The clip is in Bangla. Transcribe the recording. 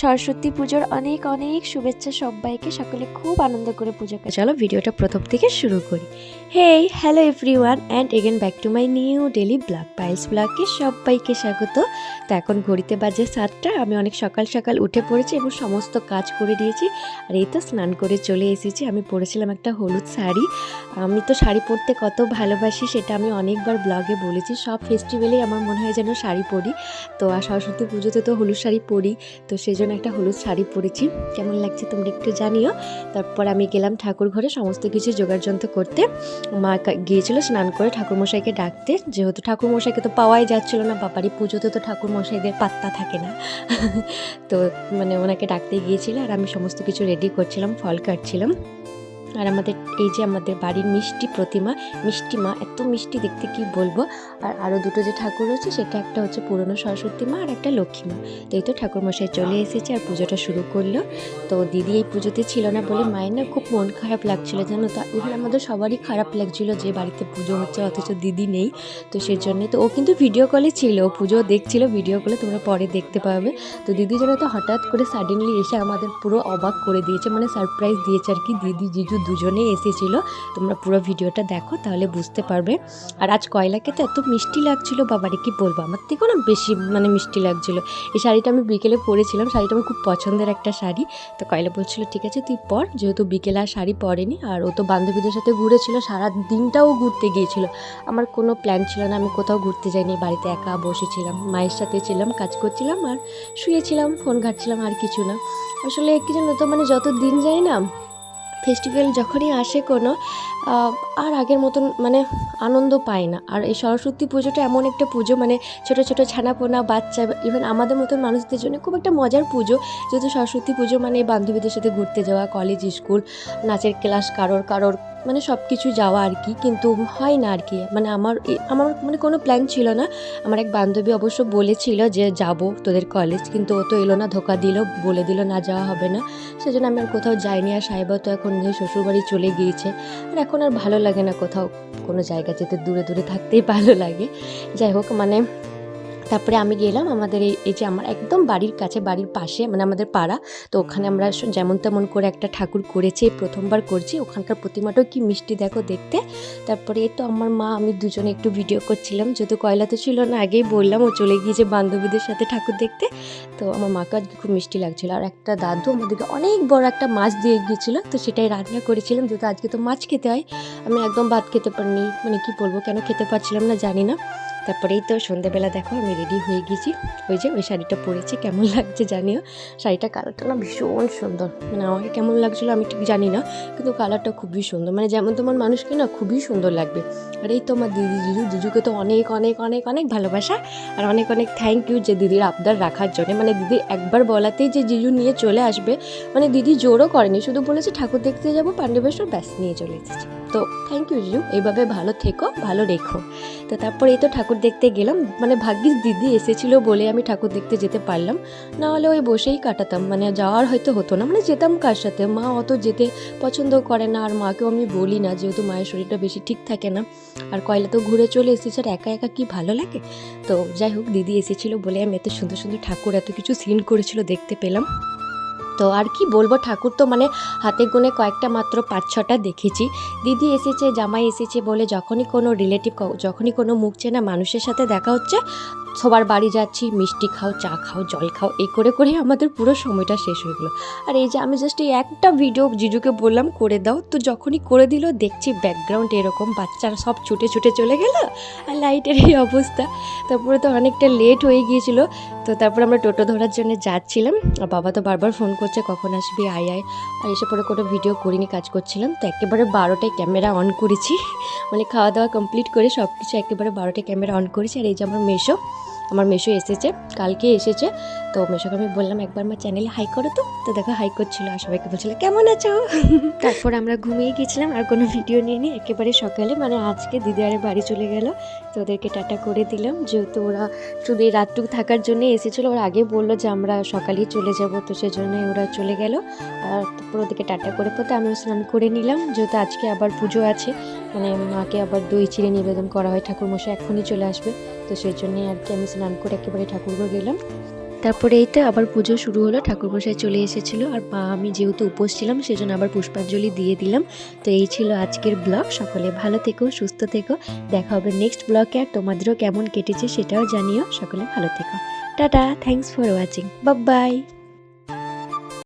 সরস্বতী পুজোর অনেক অনেক শুভেচ্ছা সবাইকে। সকলে খুব আনন্দ করে পুজো করে চলো ভিডিওটা প্রথম থেকে শুরু করি। Hey hello everyone and again back to my new daily blog piles ব্লগে সবাইকে স্বাগত। তো এখন ঘড়িতে বাজে সাতটা, আমি অনেক সকাল সকাল উঠে পড়েছি এবং সমস্ত কাজ করে দিয়েছি। আর এই তো স্নান করে চলে এসেছি। আমি পরেছিলাম একটা হলুদ শাড়ি। আমি তো শাড়ি পরতে কত ভালোবাসি সেটা আমি অনেকবার ব্লগে বলেছি। সব ফেস্টিভ্যালেই আমার মনে হয় যেন শাড়ি পরি। তো আর সরস্বতী পুজোতে তো হলুদ শাড়ি পরি। তো সেই জন্য একটা হলুদ শাড়ি পরেছি। কেমন লাগছে তোমরা একটু জানিও। তারপর আমি গেলাম ঠাকুর ঘরে, সমস্ত কিছু জোগাড় যন্ত্র করতে। মা গিয়েছিল স্নান করে ঠাকুরমশাইকে ডাকতে। যেহেতু ঠাকুরমশাইকে তো পাওয়াই যাচ্ছিল না, বাবারই পুজোতে তো ঠাকুরমশাইদের পাত্তা থাকে না। তো মানে ওনাকে ডাকতে গিয়েছিল আর আমি সমস্ত কিছু রেডি করছিলাম, ফল কাটছিলাম। আর আমাদের, এই যে আমাদের বাড়ির মিষ্টি প্রতিমা, মিষ্টি মা, এত মিষ্টি দেখতে কি বলব? আর আরও দুটো যে ঠাকুর রয়েছে, সেটা একটা হচ্ছে পুরনো সরস্বতী মা আর একটা লক্ষ্মী মা। তো এই তো ঠাকুরমশাই চলে এসেছে আর পুজোটা শুরু করল। তো দিদি এই পুজোতে ছিল না বলে মায়ের না খুব মন খারাপ লাগছিল, জানো তো? এবার আমাদের সবারই খারাপ লাগছিল যে বাড়িতে পুজো হচ্ছে, অথচ দিদি নেই। তো সেই জন্যে তো ও কিন্তু ভিডিও কলে ছিল পুজো দেখছিল ভিডিও কলে তোমরা পরে দেখতে পাবে। তো দিদি যেন তো হঠাৎ করে সাডেনলি এসে আমাদের পুরো অবাক করে দিয়েছে মানে সারপ্রাইজ দিয়েছে আর কি দিদি, জিজু দুজনেই এসেছিল, তোমরা পুরো ভিডিওটা দেখো, তাহলে বুঝতে পারবে। আর আজ কয়লাকে তো এত মিষ্টি লাগছিল, বাবারে কি বলব? আমার থেকেও না বেশি মানে মিষ্টি লাগছিল। এই শাড়িটা আমি বিকেলে পরেছিলাম, শাড়িটা আমার খুব পছন্দের একটা শাড়ি। তো কয়লা বলছিল, ঠিক আছে, তুই পর। যেহেতু বিকেলে আর শাড়ি পরেনি, আর ও তো বান্ধবীদের সাথে ঘুরেছিল, সারা দিনটাও ঘুরতে গিয়েছিল। আমার কোনো প্ল্যান ছিল না, আমি কোথাও ঘুরতে যাইনি, বাড়িতে একা বসেছিলাম, মায়ের সাথে ছিলাম, কাজ করছিলাম, আর শুয়েছিলাম, ফোন ঘাটছিলাম, আর কিছু না। আসলে কি জানো তো মানে যত দিন যায় না ফেস্টিভ্যাল যখনই আসে কোনো আর আগের মতন মানে আনন্দ পায় না। আর এই সরস্বতী পুজোটা এমন একটা পুজো মানে ছোট ছোট ছানাপোনা, বাচ্চা ইভেন আমাদের মতন মানুষদের জন্য খুব একটা মজার পুজো। যেহেতু সরস্বতী পুজো মানে বান্ধবীদের সাথে ঘুরতে যাওয়া কলেজ স্কুল নাচের ক্লাস কারোর কারোর মানে সব কিছু যাওয়া আর কি, কিন্তু হয় না আর কি। মানে আমার আমার মানে কোনো প্ল্যান ছিল না। আমার এক বান্ধবী অবশ্য বলেছিল যে যাব তোদের কলেজ কিন্তু ও তো এলো না, ধোকা দিল, বলে দিল না যাওয়া হবে না। সেজন্য আমি আর কোথাও যাইনি, আর সাহেবা তো এখন শ্বশুরবাড়ি চলে গিয়েছে। আর এখন আর ভালো লাগে না কোথাও কোনো জায়গা যেতে, দূরে দূরে থাকতেই ভালো লাগে। যাই হোক মানে তারপরে আমি গেলাম আমাদের এই যে আমার একদম বাড়ির কাছে, বাড়ির পাশে মানে আমাদের পাড়া। তো ওখানে আমরা যেমন তেমন করে একটা ঠাকুর করেছি প্রথমবার করছি। ওখানকার প্রতিমাটাও কি মিষ্টি দেখো দেখতে। তারপরে তো আমার মা, আমি দুজনে একটু ভিডিও করছিলাম। যেহেতু কয়লা তো ছিল না, আগেই বললাম ও চলে গিয়েছে বান্ধবীদের সাথে ঠাকুর দেখতে। তো আমার মাকে আজকে খুব মিষ্টি লাগছিল। আর একটা দাদু আমাদেরকে অনেক বড় একটা মাছ দিয়ে গিয়েছিল। তো সেটাই রান্না করেছিলাম। যেহেতু আজকে তো মাছ খেতে হয়, আমি একদম ভাত খেতে পারিনি। মানে কি বলব, কেন খেতে পারছিলাম না জানি না। তারপরেই তো সন্ধ্যেবেলা দেখো, আমি রেডি হয়ে গেছি। ওই যে, ওই শাড়িটা পরেছি, কেমন লাগছে জানিও? শাড়িটা কালারটা না ভীষণ সুন্দর। মানে আমাকে কেমন লাগছিল আমি ঠিক জানি না, কিন্তু কালারটা খুবই সুন্দর। মানে যেমন তোমার মানুষকে না খুবই সুন্দর লাগবে। আর এই তো আমার দিদি জিজু জিজুকে তো অনেক অনেক অনেক অনেক ভালোবাসা। আর অনেক অনেক থ্যাংক ইউ যে দিদির আবদার রাখার জন্য। মানে দিদি একবার বলাতেই যে জিজু নিয়ে চলে আসবে মানে দিদি জোরও করেনি। শুধু বলেছে, ঠাকুর দেখতে যাব, পাণ্ডবেশ্বর ব্যাস, নিয়ে চলে এসেছে। তো থ্যাংক ইউ জিজু এইভাবে ভালো থেকো, ভালো রেখো। তো তারপরে এই তো ঠাকুর দেখতে গেলাম। মানে ভাগ্যিস দিদি এসেছিল বলে আমি ঠাকুর দেখতে যেতে পারলাম। না হলে ওই বসেই কাটাতাম। মানে যাওয়ার হয়তো হতো না। মানে যেতাম কার সাথে? মা অত যেতে পছন্দ করে না। আর মাকেও আমি বলি না, যেহেতু মায়ের শরীরটা বেশি ঠিক থাকে না। আর কয়লা তো ঘুরে চলে এসেছে। আর একা একা কি ভালো লাগে? তো যাই হোক, দিদি এসেছিল বলে আমি এত সুন্দর সুন্দর ঠাকুর, এত কিছু সিন করেছিল দেখতে পেলাম। তো আর কি বলব, ঠাকুর তো মানে হাতে গুনে কয়েকটা মাত্র পাঁচ ছটা দেখেছি। দিদি এসেছে, জামাই এসেছে বলে যখনই কোনো রিলেটিভ যখনই কোনো মুখ চেনা মানুষের সাথে দেখা হচ্ছে সবার বাড়ি যাচ্ছি, মিষ্টি খাও, চা খাও, জল খাও, এই করে করে আমাদের পুরো সময়টা শেষ হয়ে গেলো। আর এই যে আমি জাস্ট এই একটা ভিডিও জিজুকে বললাম, করে দাও। তো যখনই করে দিল, দেখছি ব্যাকগ্রাউন্ড এরকম, বাচ্চারা সব ছুটে ছুটে চলে গেল, আর লাইটের এই অবস্থা। তারপরে তো অনেকটা লেট হয়ে গিয়েছিল, তো তারপর আমরা টোটো ধরার জন্য যাচ্ছিলাম। আর বাবা তো বারবার ফোন করছে, কখন আসবি? আয় আয়। আর এসে পরে কোনো ভিডিও করিনি, কাজ করছিলাম। তো একেবারে বারোটায় ক্যামেরা অন করেছি। মানে খাওয়া দাওয়া কমপ্লিট করে সব কিছু একেবারে বারোটায় ক্যামেরা অন করেছি। আর এই যে আমার মেশো আমার মেশো এসেছে, কালকে এসেছে। তো মেশোকে আমি বললাম, একবার আমার চ্যানেলে হাই করো তো। তো দেখো হাই করছিল, আর সবাইকে বলছিল, কেমন আছো? তারপর আমরা ঘুমিয়ে গেছিলাম, আর কোনো ভিডিও নিয়ে একেবারে সকালে। মানে আজকে দিদি আরে বাড়ি চলে গেল, তো ওদেরকে টাটা করে দিলাম। যেহেতু ওরা শুধু এই রাতটুকু থাকার জন্য এসেছিল, ওরা আগে বলল যে আমরা সকালেই চলে যাব, তো সেজন্যই ওরা চলে গেল। আর তারপর ওদেরকে টাটা করে পথে আমিও স্নান করে নিলাম। যেহেতু আজকে আবার পুজো আছে মানে মাকে আবার দই চিড়ে নিবেদন করা হয়, ঠাকুরমশাই এখনই চলে আসবে। তো সেই জন্যে আর কি আমি স্নান করে একেবারে ঠাকুরঘর গেলাম। তারপরে এইটা আবার পুজো শুরু হলো ঠাকুর মশাই চলে এসেছিল আর মা আমি যেহেতু উপোস ছিলাম সেজন্য আবার পুষ্পাঞ্জলি দিয়ে দিলাম। তো এই ছিল আজকের ব্লগ, সকলে ভালো থেকো, সুস্থ থেকো। দেখা হবে নেক্সট ব্লগে আর তোমাদেরও কেমন কেটেছে সেটাও জানিও, সকলে ভালো থেকো। Tata thanks for watching bye